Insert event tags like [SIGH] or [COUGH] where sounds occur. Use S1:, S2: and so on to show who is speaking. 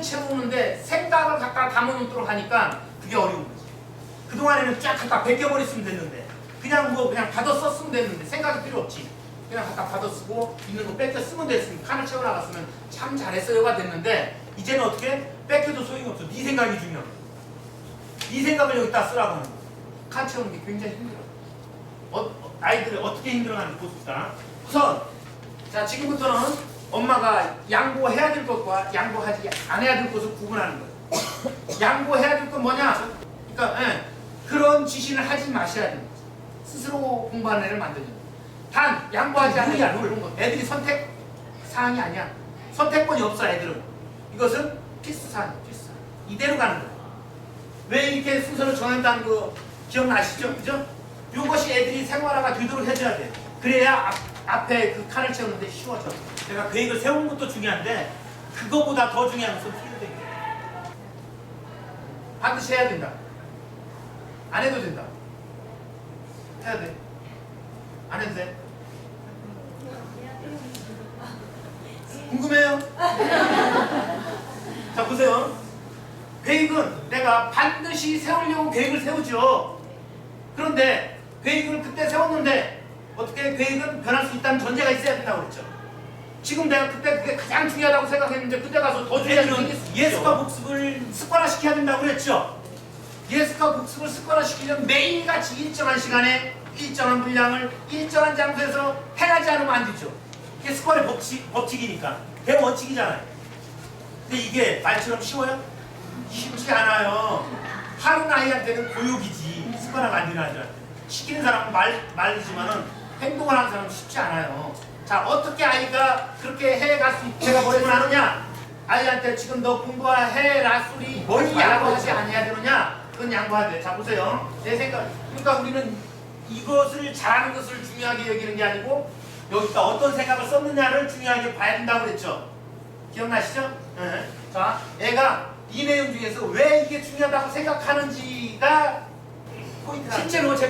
S1: 칸을 채우는데 생각을 갖다 담아놓도록 하니까 그게 어려운 거지. 그동안에는 쫙 갖다 베껴버렸으면 됐는데 그냥 뭐 그냥 받아 썼으면 됐는데 생각이 필요 없지. 그냥 갖다 받아 쓰고 있는 거 뺏겨 쓰면 됐으면 칸을 채워 나갔으면 참 잘했어요가 됐는데 이제는 어떻게 뺏겨도 소용이 없어. 네 생각이 중요한 거야. 네 생각을 여기다 쓰라고 하는 거야. 칸 채우는 게 굉장히 힘들어. 어, 어, 아이들이 어떻게 힘들어하는지 보십시다. 우선 자 지금부터는 엄마가 양보해야 될 것과 양보하지 안 해야 될 것을 구분하는 거예요. 양보해야 될 건 뭐냐? 그러니까 예, 그런 지시를 하지 마셔야 됩니다. 스스로 공부하는 애를 만드는 거예요. 단 양보하지 룰 그런 거. 애들이 선택 사항이 아니야. 선택권이 없어 애들은. 이것은 필수 사항, 필수 사항. 이대로 가는 거예요. 왜 이렇게 순서를 정한다는 거 기억나시죠? 그죠? 이것이 애들이 생활화가 되도록 해줘야 돼. 그래야 앞, 앞에 그 칸을 채우는데 쉬워져. 내가 계획을 세우는 것도 중요한데 그거보다 더 중요한 것은 거야. 반드시 해야 된다. 안 해도 된다. 해야 돼. 안 해도 돼. 궁금해요? [LAUGHS] 자 보세요. 계획은 내가 반드시 세우려고 계획을 세우죠. 그런데 계획을 그때 세웠는데 어떻게 계획은 변할 수 있다는 전제가 있어야 된다고 그랬죠. 지금 내가 그때 그게 가장 중요하다고 생각했는데 그때 가서 더 중요한 게 생길 수 있죠.
S2: 예습과 복습을 습관화시켜야 된다고 그랬죠.
S1: 예습과 복습을 습관화시키려면 매일같이 일정한 시간에 일정한 분량을 일정한 장소에서 행하지 않으면 안 되죠.
S2: 이게 습관의 법칙, 법칙이니까 대원칙이잖아요. 근데 이게 말처럼 쉬워요?
S1: 쉽지 않아요.
S2: 하는 아이한테는 고욕이지 습관화가 안 되는 아이들한테 시키는 사람은 말, 말이지만은
S1: 행동을 하는 사람은 쉽지 않아요. 자, 어떻게 아이가 그렇게 해갈 수 있게 제가 뭐라고 하느냐? 아이한테 지금 너 공부해라 소리 뭘뭘 양보하지 아니해야 되느냐? 그건 양보해야 돼. 자, 보세요. 내 생각. 그러니까 우리는 이것을 잘하는 것을 중요하게 여기는 게 아니고 여기다 어떤 생각을 썼느냐를 중요하게 봐야 된다고 그랬죠. 기억나시죠? 네. 자, 애가 이 내용 중에서 왜 이게 중요하다고 생각하는지가 포인트다.
S2: 실제로 제가